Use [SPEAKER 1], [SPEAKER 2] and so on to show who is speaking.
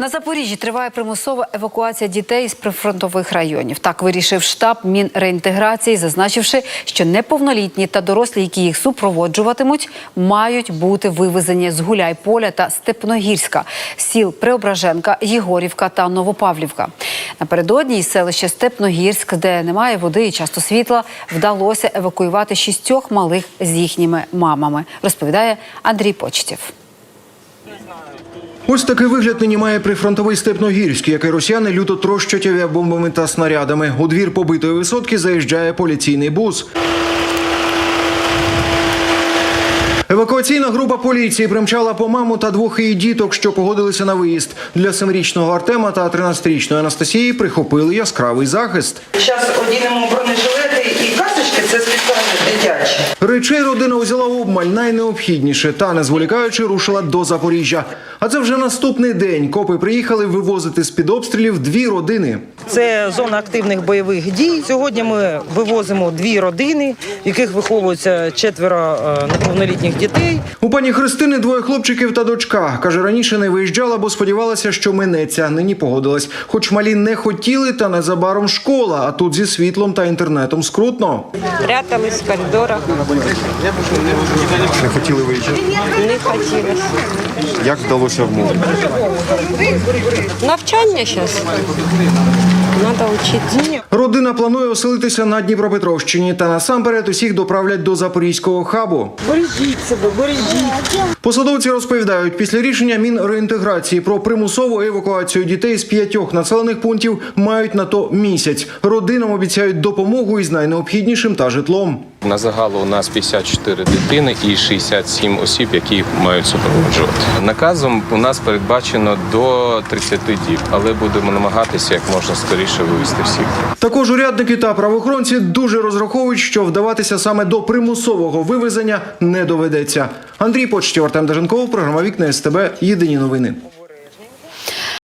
[SPEAKER 1] На Запоріжжі триває примусова евакуація дітей з прифронтових районів. Так вирішив штаб Мінреінтеграції, зазначивши, що неповнолітні та дорослі, які їх супроводжуватимуть, мають бути вивезені з Гуляйполя та Степногірська, сіл Преображенка, Єгорівка та Новопавлівка. Напередодні із селища Степногірськ, де немає води і часто світла, вдалося евакуювати шістьох малих з їхніми мамами. Розповідає Андрій Почтів.
[SPEAKER 2] Ось такий вигляд нині має прифронтовий Степногірський, який росіяни люто трощать авіабомбами та снарядами. У двір побитої висотки заїжджає поліційний бус. Евакуаційна група поліції примчала по маму та двох її діток, що погодилися на виїзд. Для семирічного Артема та 13-річної Анастасії прихопили яскравий захист.
[SPEAKER 3] Зараз одінемо бронежилети і касочки, це спеціально дитячі.
[SPEAKER 2] Речей родина взяла обмаль найнеобхідніше та, не зволікаючи, рушила до Запоріжжя. А це вже наступний день. Копи приїхали вивозити з під обстрілів дві родини.
[SPEAKER 3] Це зона активних бойових дій. Сьогодні ми вивозимо дві родини, в яких виховується четверо е, неповнолітніх дітей.
[SPEAKER 2] У пані Христини двоє хлопчиків та дочка. Каже, раніше не виїжджала, бо сподівалася, що минеться. Нині погодилась. Хоч малі не хотіли, та незабаром школа. А тут зі світлом та інтернетом скрутно.
[SPEAKER 4] Прятались в коридорах,
[SPEAKER 5] Не хотіли виїжджати.
[SPEAKER 4] не хотілося.
[SPEAKER 5] Як вдалося вмовити?
[SPEAKER 4] Навчання зараз. Треба вчитися.
[SPEAKER 2] Родина планує оселитися на Дніпропетровщині та насамперед усіх доправлять до запорізького хабу.
[SPEAKER 3] Бережіть себе, бережіть.
[SPEAKER 2] Посадовці розповідають, після рішення Мінреінтеграції про примусову евакуацію дітей з п'ятьох населених пунктів мають на то місяць. Родинам обіцяють допомогу із найнеобхіднішим та житлом.
[SPEAKER 6] На загалу у нас 54 дитини і 67 осіб, які мають супроводжувати. Наказом у нас передбачено до 30 діб, але будемо намагатися як можна скоріше вивезти всіх.
[SPEAKER 2] Також урядники та правоохоронці дуже розраховують, що вдаватися саме до примусового вивезення не доведеться. Андрій Почтів, Артем Деженков, програма Вікна СТБ. Єдині новини.